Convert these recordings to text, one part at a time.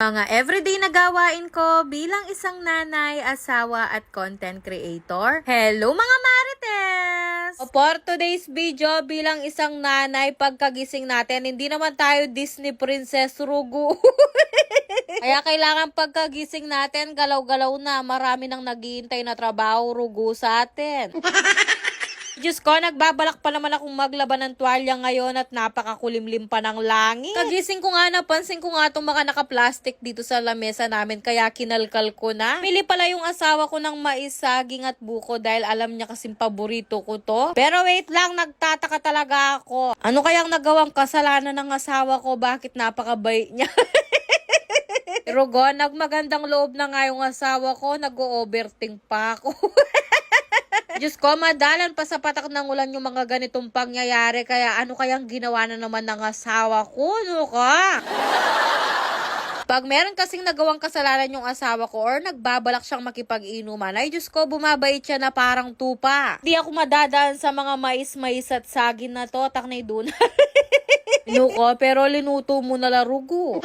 Mga everyday na gawain ko bilang isang nanay, asawa at content creator. Hello mga marites! O, For today's video, bilang isang nanay, pagkagising natin, hindi naman tayo Disney Princess Rugu. Kaya kailangan pagkagising natin, galaw-galaw na. Marami nang naghihintay na trabaho, rugo sa atin. Diyos ko, nagbabalak pa naman akong maglaban ng tuwalya ngayon at napakakulimlim pa ng langit. Kagising ko nga, napansin ko nga itong mga naka-plastic dito sa lamesa namin, kaya kinalkal ko na. Pili pala yung asawa ko ng mais, saging at buko dahil alam niya kasing paborito ko to. Pero wait lang, nagtataka talaga ako. Ano kayang nagawang kasalanan ng asawa ko? Bakit napakabait niya? Pero go, nagmagandang loob na nga yung asawa ko, nag-overthink pa ako. Diyos ko, madalan pa sa patak ng ulan yung mga ganitong pangyayari. Kaya ano kayang ginawa na naman ng asawa ko? Ano ka? Pag meron kasing nagawang kasalanan yung asawa ko or nagbabalak siyang makipag-inuman, ay Diyos ko, bumabait siya na parang tupa. Di ako madadaan sa mga mais-mais at sagin na to, taknay dun. Nuko, pero linuto mo na larugo.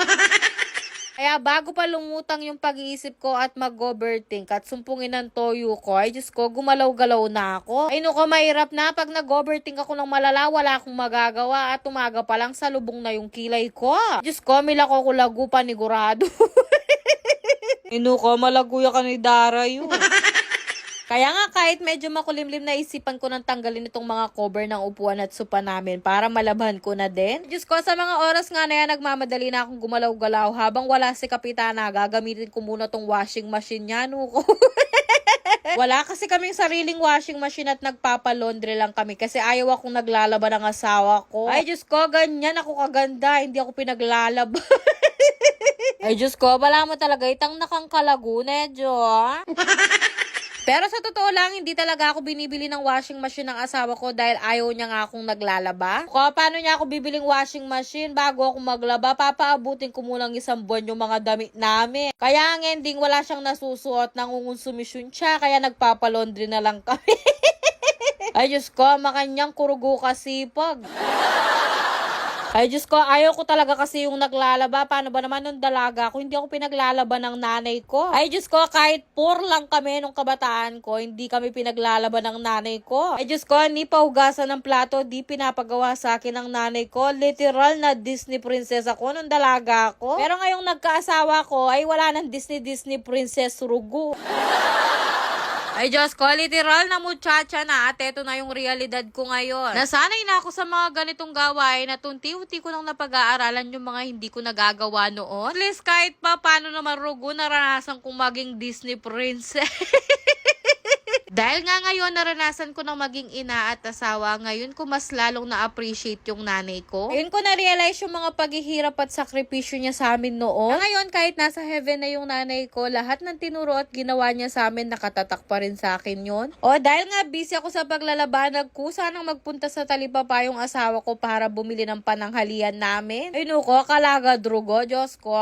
Kaya bago pa lumutang yung pag-iisip ko at mag-overthink at sumpungin ng toyo ko, ay Diyos ko, gumalaw-galaw na ako. Ay nuko, mahirap na. Pag nag-overthink ako ng malala, wala akong magagawa at umaga pa lang sa lubong na yung kilay ko. Diyos ko, mila ko kulago panigurado. Inuko, malaguya ka ni Dara yun. Kaya nga kahit medyo makulimlim na isipan ko ng tanggalin itong mga cover ng upuan at sopa namin para malabhan ko na din. Diyos ko, sa mga oras nga na yan, nagmamadali na akong gumalaw-galaw habang wala si Kapitana, gagamitin ko muna tong washing machine niya, nuko. Wala kasi kaming sariling washing machine at nagpapalaundry lang kami kasi ayaw akong naglalaba ng asawa ko. Ay, Diyos ko, ganyan ako kaganda. Hindi ako pinaglalaba. Ay, Diyos ko, wala mo talaga itang nakang kalaguna, Jo. Pero sa totoo lang, hindi talaga ako binibili ng washing machine ng asawa ko dahil ayaw niya nga akong naglalaba. Ko, paano niya ako bibiling washing machine bago ako maglaba? Papaabutin ko munang isang buwan yung mga damit namin. Kaya ang ending, wala siyang nasusuot, nangungonsumisyon siya, kaya nagpapalaundry na lang kami. Ay, Diyos ko, makanyang kurugo kasipag. Ay, Diyos ko, ayaw ko talaga kasi yung naglalaba. Paano ba naman nung dalaga ko? Hindi ako pinaglalaba ng nanay ko. Ay, Diyos ko, kahit poor lang kami nung kabataan ko, hindi kami pinaglalaba ng nanay ko. Ay, Diyos ko, ni pahugasan ng plato, di pinapagawa sa akin ng nanay ko. Literal na Disney princess ako nung dalaga ko. Pero ngayong nagkaasawa ko, ay wala ng Disney-Disney princess rugo. Ay Diyos ko, literal na muchacha na at eto na yung realidad ko ngayon. Nasanay na ako sa mga ganitong gawain at unti-unti ko nang napag-aaralan yung mga hindi ko nagagawa noon. At least kahit pa paano naman rugo, naranasan kong maging Disney princess. Dahil nga ngayon naranasan ko ng maging ina at asawa, ngayon ko mas lalong na-appreciate yung nanay ko. Ngayon ko na-realize yung mga paghihirap at sakripisyo niya sa amin noon. Na ngayon kahit nasa heaven na yung nanay ko, lahat ng tinuro at ginawa niya sa amin nakatatak pa rin sa akin yon. O dahil nga busy ako sa paglalaba, nagkusa nang magpunta sa talipapa yung asawa ko para bumili ng pananghalian namin. Ay nuko, kalaga drugo, Diyos ko.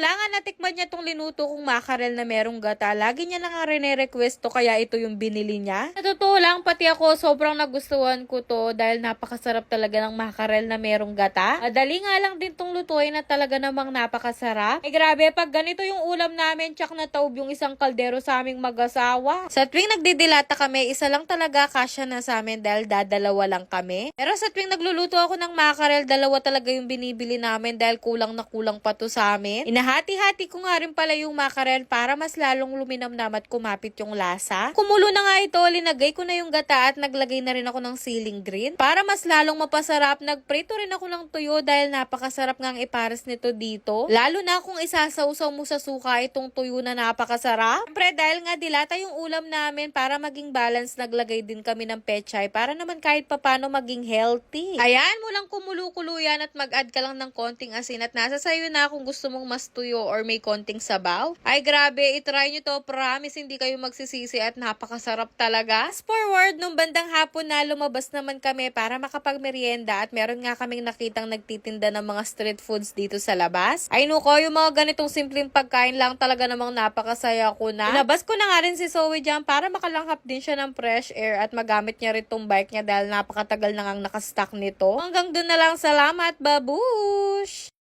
Wala nga natikman niya tong linuto kong makarel na merong gata. Lagi niya na nga rene-request to kaya ito yung binili niya. Sa totoo lang, pati ako sobrang nagustuhan ko to dahil napakasarap talaga ng makarel na merong gata. Madali nga lang din tong lutuin na talaga namang napakasarap. Eh grabe, pag ganito yung ulam namin, tsak na taob yung isang kaldero sa aming mag-asawa. Sa tuwing nagdidilata kami, isa lang talaga kasya na sa amin dahil dadalawa lang kami. Pero sa tuwing nagluluto ako ng makarel, dalawa talaga yung binibili namin dahil kulang na kulang pa to sa amin. Inahati-hati ko nga rin pala yung makarel para mas lalong luminamnam at kumapit yung lasa. Kumulo na nga ito, linagay ko na yung gata at naglagay na rin ako ng ceiling green. Para mas lalong mapasarap, nagprito rin ako ng tuyo dahil napakasarap nga ang ipares nito dito. Lalo na kung isasausaw mo sa suka itong tuyo na napakasarap. Siyempre dahil nga dilata yung ulam namin para maging balance, naglagay din kami ng pechay para naman kahit papano maging healthy. Ayan mo lang kumulo-kulo yan at mag-add ka lang ng konting asin at nasa sayo na kung gusto mong mas tuyo or may konting sabaw. Ay grabe, itry nyo to. Promise hindi kayo magsisisi at napakasarap talaga. Fast forward, nung bandang hapon na lumabas naman kami para makapagmerienda at meron nga kaming nakitang nagtitinda ng mga street foods dito sa labas. Ay nuko, yung mga ganitong simpleng pagkain lang talaga namang napakasaya ko na. Inabas ko na nga rin si Zoe dyan para makalanghap din siya ng fresh air at magamit niya rin tong bike niya dahil napakatagal na ngang nakastock nito. Hanggang dun na lang, salamat, babush!